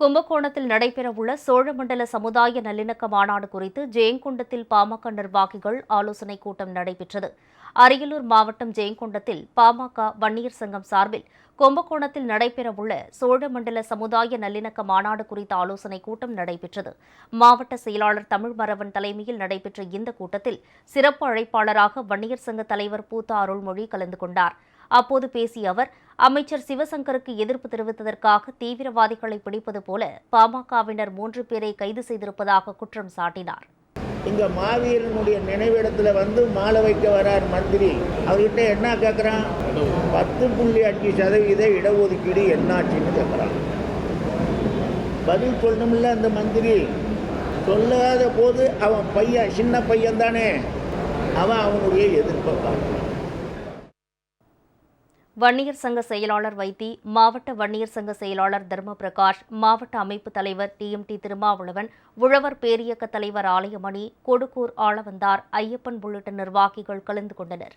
கும்பகோணத்தில் நடைபெறவுள்ள சோழமண்டல சமுதாய நல்லிணக்க மாநாடு குறித்து ஜெயங்கொண்டத்தில் பாமக நிர்வாகிகள் ஆலோசனைக் கூட்டம் நடைபெற்றது. அரியலூர் மாவட்டம் ஜெயங்கொண்டத்தில் பாமக வன்னியர் சங்கம் சார்பில் கும்பகோணத்தில் நடைபெறவுள்ள சோழமண்டல சமுதாய நல்லிணக்க மாநாடு குறித்த ஆலோசனைக் கூட்டம் நடைபெற்றது. மாவட்ட செயலாளர் தமிழ்மரவன் தலைமையில் நடைபெற்ற இந்த கூட்டத்தில் சிறப்பு அழைப்பாளராக வன்னியர் சங்க தலைவர் பூத்த அருள்மொழி கலந்து கொண்டார். அப்போது பேசிய அவர் அமைச்சர் சிவசங்கருக்கு எதிர்ப்பு தெரிவித்ததற்காக தீவிரவாதிகளை பிடிப்பது போல பாமகவினர் மூன்று பேரை கைது செய்திருப்பதாக குற்றம் சாட்டினார். இங்க மாவீரனுடைய நினைவிடத்துல வந்து மாலை வைக்க வரார் மந்திரி. அவர்கிட்ட என்ன கேட்குறான் பத்து புள்ளி அஞ்சு சதவீத இடஒதுக்கீடு என்னாச்சுன்னு கேட்குறான் பதில் சொல்லணும்ல அந்த மந்திரி. சொல்லாத போது அவன் பையன் சின்ன பையன் தானே அவன் அவனுடைய எதிர்ப்பை காட்டுறான் வன்னியர் சங்க செயலாளர் வைத்தி மாவட்ட வன்னியர் சங்க செயலாளர் தர்ம பிரகாஷ் மாவட்ட அமைப்பு தலைவர் டிஎம்டி திருமாவளவன் உழவர் பேரியக்க தலைவர் ஆலயமணி கொடுக்கூர் ஆளவந்தார் ஐயப்பன் உள்ளிட்ட நிர்வாகிகள் கலந்து கொண்டனர்.